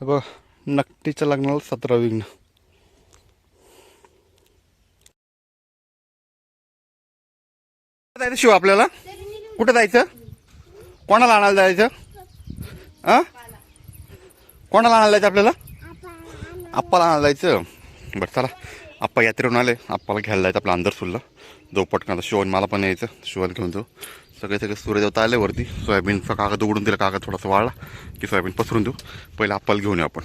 हे बघ नकटीचं लग्नाला सतरा विघ्न. जायचं शिव आपल्याला? कुठं जायचं? कोणाला आणायला जायचं? आ कोणाला आणायला जायचं आपल्याला? आप्पाला आणायला जायचं. बरं चला. आप्पा यात्रेवरून आले. आप्पाला घ्यायला जायचं आपलं अंदर सुरला जो पटकन आता शिवान मला पण यायचं. शिवण घेऊन जाऊ. सगळे सगळे सूर्यदेवता आले वरती. सोयाबीनचा कागद उघडून दिला कागद थोडासा वाळला की सोयाबीन पसरून देऊ. पहिले आप्पाला घेऊन येऊ आपण.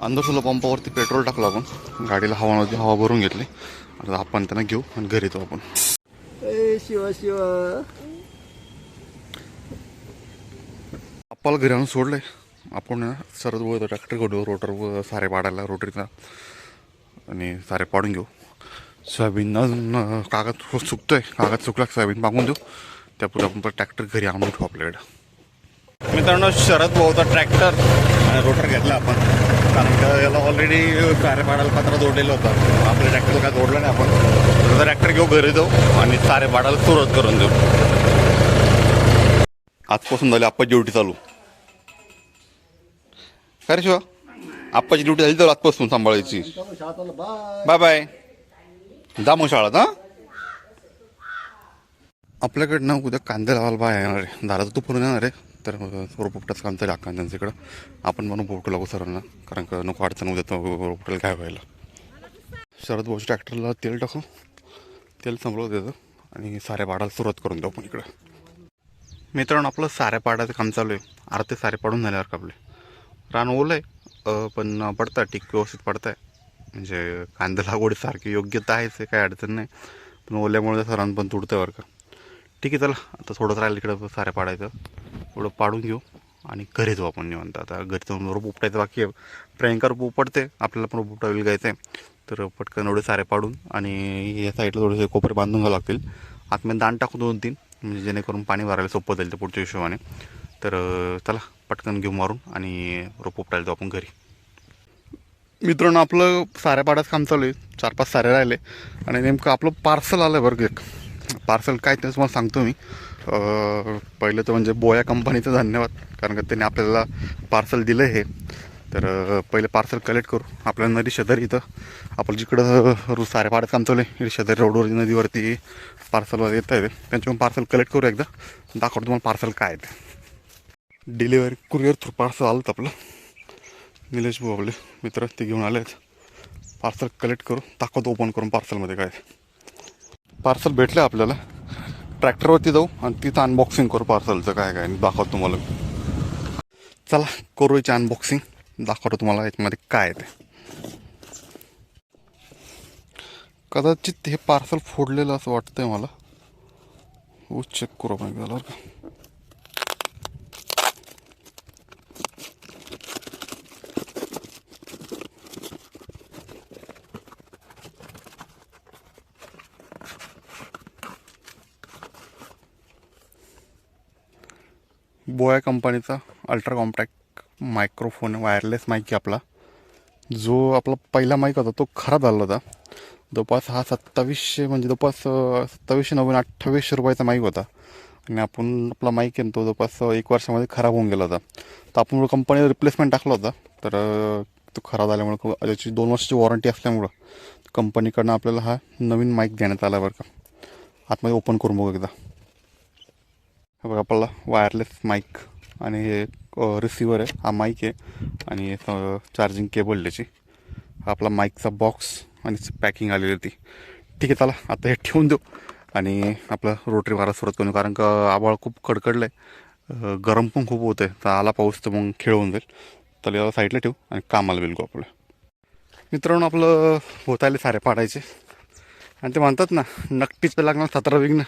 अंदरसुला पंपावरती पेट्रोल टाकलं आपण. गाडीला हवा नव्हती हवा भरून घेतली. आता आपण त्यांना घेऊ आणि घरी येतो आपण. शिवा शिवा. आप्पाला घरी आणून सोडलंय. आपण ना सरळ वर ट्रॅक्टर घेऊ रोटर व सारे पाडायला रोटरीचा. आणि सारे पाडून घेऊ. सोयाबीन अजून कागद सुकतोय कागद सुकला सोयाबीन मागून देऊ. त्यापुढे आपण ट्रॅक्टर घरी आणून ठेवू आपल्याकडं. मित्रांनो शरद भाऊचा ट्रॅक्टर आणि रोटर घेतला आपण. कारण का याला ऑलरेडी सारे पाडायला पत्र जोडलेलं होतं. आपल्या ट्रॅक्टर काय जोडलं नाही आपण. ट्रॅक्टर घेऊ घरी जाऊ आणि सारे पाडायला सुरुवात करून देऊ. आजपासून झाली आप्पाची ड्युटी चालू. काय रे शिवा? आप्पाची ड्युटी झाली तर आजपासून सांभाळायची. बाय बाय जामो जा मग शाळात हां? आपल्याकडनं उद्या कांदे लावायला बाय येणार आहे. दाराचं तू पण येणार आहे. तर रोपोपटाचं काम चालेल अक्का त्यांच्या इकडं. आपण म्हणून पोपटं लागू सरांना कारण का नको अडचण उद्या तो रोपटाला काय व्हायला. शरद भाऊच्या ट्रॅक्टरला तेल टाकू. तेल संपलं त्याचं आणि साऱ्या पाडायला सुरुवात करून देऊ आपण इकडं. मित्रांनो आपलं साऱ्या पाडायचं काम चालू आहे. अर्धे सारे पाडून झाल्यावर का आपले? रान ओलं आहे पण पडतं टिक व्यवस्थित पडत आहे म्हणजे कांदा लागवडीसारखी योग्यता आहेच आहे काही अडचण नाही. पण ओल्यामुळे सरांना पण तुडतं बरं का. ठीक आहे चला. आता थोडंच राहिलं इकडं साऱ्या पाडायचं. थोडं पाडून घेऊ आणि घरी जाऊ आपण निवंत. आता घरी जाऊन रोप उपटायचं बाकी आहे. प्रियंका रोप उपटते. आपल्याला पण रोप उपटायला घ्यायचं आहे तर पटकन एवढे सारे पाडून आणि या साईडला थोडेसे कोपरे बांधून घ्यावं लागतील. आतमध्ये दाण टाकू दोन तीन. म्हणजे जेणेकरून पाणी भरायला सोपं जाईल त्या पुढच्या हिशोबाने. तर चला पटकन घेऊ मारून आणि रोप उपटायला जाऊ आपण घरी. मित्रांनो आपलं साऱ्या पाड्याचं काम चालू आहे. चार पाच सारे राहिले. आणि नेमकं आपलं पार्सल आलं आहे बरं एक. पार्सल काय ते तुम्हाला सांगतो मी. पहिलं तर म्हणजे बोया कंपनीचं धन्यवाद कारण का त्यांनी आपल्याला पार्सल दिलं हे. तर पहिले पार्सल कलेक्ट करू. आपल्या नदी शेजारी इथं. आपलं जिकडं रोज सारेपाड्यात पाड्यात काम चालू आहे शेजारी रोडवर नदीवरती पार्सल येत आहे त्यांच्याकडून पार्सल कलेक्ट करू एकदा. दाखवतो तुम्हाला पार्सल काय आहे ते. डिलिव्हरी कुरिअर थ्रू पार्सल आलं होतं आपलं. निलेश भाऊ आपले मित्र ते घेऊन आले आहेत पार्सल कलेक्ट करू. दाखवतो ओपन करून पार्सलमध्ये काय पार्सल भेटलं आपल्याला. ट्रॅक्टरवरती जाऊ आणि तिथं अनबॉक्सिंग करू पार्सलचं काय काय दाखवतो तुम्हाला. चला करू याची अनबॉक्सिंग दाखवतो तुम्हाला याच्यामध्ये काय आहे ते. कदाचित हे पार्सल फोडलेलं असं वाटतंय मला. चेक करू आपण एकदा का. बोया कंपनीचा ultra compact microphone wireless mic आहे आपला. जो आपला पहिला माईक होता तो खराब झाला होता. जवळपास हा सत्तावीसशे म्हणजे जवळपास सत्तावीसशे नव्वद अठ्ठावीसशे रुपयाचा माईक होता. आणि आपण आपला माईक आहे तो जवळपास एक वर्षामध्ये खराब होऊन गेला होता. तर आपण कंपनीला रिप्लेसमेंट टाकला होता. तर तो खराब झाल्यामुळं त्याची दोन वर्षाची वॉरंटी असल्यामुळं कंपनीकडनं आपल्याला हा नवीन माईक देण्यात आला बरं का. आतमध्ये ओपन करून बघू एकदा. बघा आपला वायरलेस माईक आणि हे रिसिवर आहे. हा माईक आहे आणि चार्जिंग केबल त्याची. हा आपला माईकचा बॉक्स आणि पॅकिंग आलेली होती ठीक आहे चला आता हे ठेवून देऊ. आणि आपलं रोटरी मारा सुरुवात करू कारण का आबाळ खूप कडकडलं आहे गरम पण खूप होतं आहे तर आला पाऊस तर मग खेळ होऊन जाईल. तर याला साईडला ठेवू आणि कामाला बिलकू आपलं. मित्रांनो आपलं होत सारे पाडायचे. आणि ते म्हणतात ना नक्कीच लागणार सतरा विघ्न.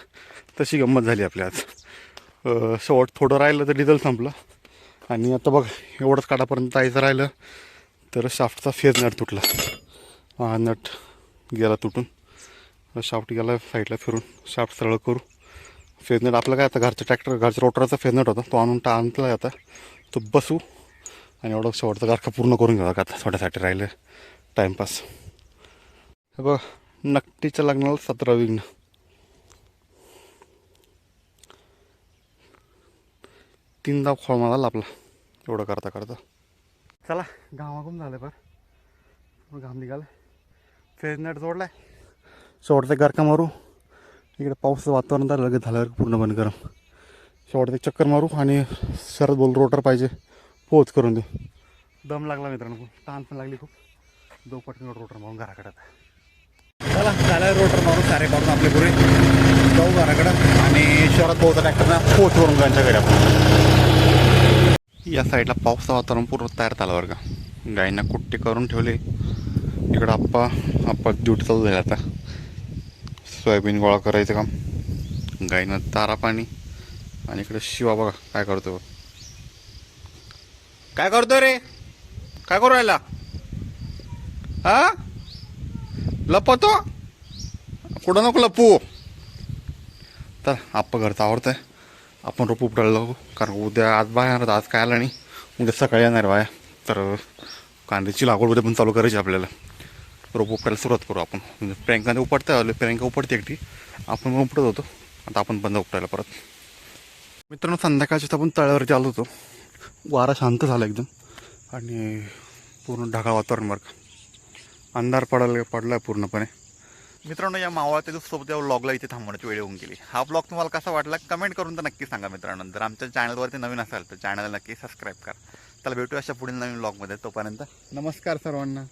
तशी गंमत झाली आपली आज. शेवट थोडं राहिलं तर डिझेल संपलं. आणि आता बघा एवढंच काढापर्यंत जायचं राहिलं तर शाफ्टचा फेज नट तुटला. हा नट गेला तुटून. शाफ्ट गेला साईडला फिरून. शाफ्ट सरळ करू. फेज नट आपलं काय आता घरचं ट्रॅक्टर घरच्या रोटरचा फेज नट होता. तो आणून टा आणला आता. तो बसू. आणि एवढं शेवटचा गारखा पूर्ण करून घेऊ का आता. थोड्यासाठी राहिलं. टाईमपास हे नक्कीच्या लग्नाला सतरा विघ्न. तीनदा खोळ मारायला आपला. एवढं करता करता. चला घामाघूम झालं पर पूर्ण घाम निघाला. फेरनेट जोडलाय. शेवटचं गरका मारू. इकडे पाऊस वातावरण झालं लगेच झाल्यावर पूर्ण बंद गरम शेवटचे चक्कर मारू आणि शरद बोल रोटर पाहिजे. पोच करून देऊ दम लागला मित्रांनो. खूप ताण पण लागली खूप. दो पटकन रोटर मारून घराकडे आता. चला झालं रोटर मारून सारे मारून आपले पुरे जाऊ घराकडं आणि शहरात पोहोचा ट्रॅक्टरना पोच करून त्यांच्या घरी आपण या साईडला पावसा वातावरण पूर्ण तयार झालं बरं का. गायींना कुट्टे करून ठेवले. इकडं आप्पा आप्पा ड्युटी चालू झाली आता. सोयाबीन गोळा करायचं काम. गायींना तारा पाणी आणि इकडे शिवा बघा काय करतो काय करतो रे? काय करू राहिला? हा? लपतो कुठं नको लपू तर आप्पा घरचं आवडतंय आपण रोप उपटायला लागू कारण उद्या आज बाहेर आज काय आलं नाही. उद्या सकाळी येणार बाया. तर कांद्याची लागवड उद्या पण चालू करायची आपल्याला. रोप उपटायला सुरुवात करू आपण. म्हणजे प्रियंकाने उपटता आलो प्रियंका उपटते एकटी. आपण मग उपटत होतो. आता आपण बंद उपटायला परत. मित्रांनो संध्याकाळच्या आपण तळ्यावरती आलो होतो. वारा शांत झाला एकदम. आणि पूर्ण ढगाळ वातावरण बरं का. अंधार पडायला पडला पूर्णपणे. मित्रांनो या मावळाच्या सोबत या व्लॉगला इथे थांबवण्याची वेळ येऊन गेली. हा ब्लॉग तुम्हाला कसा वाटला कमेंट करून तर नक्की सांगा मित्रांनो. जर आमच्या चॅनलवरती नवीन असाल तर चॅनलला नक्की सबस्क्राईब करा. त्याला भेटू अशा पुढील नवीन ब्लॉगमध्ये तोपर्यंत नमस्कार सर्वांना.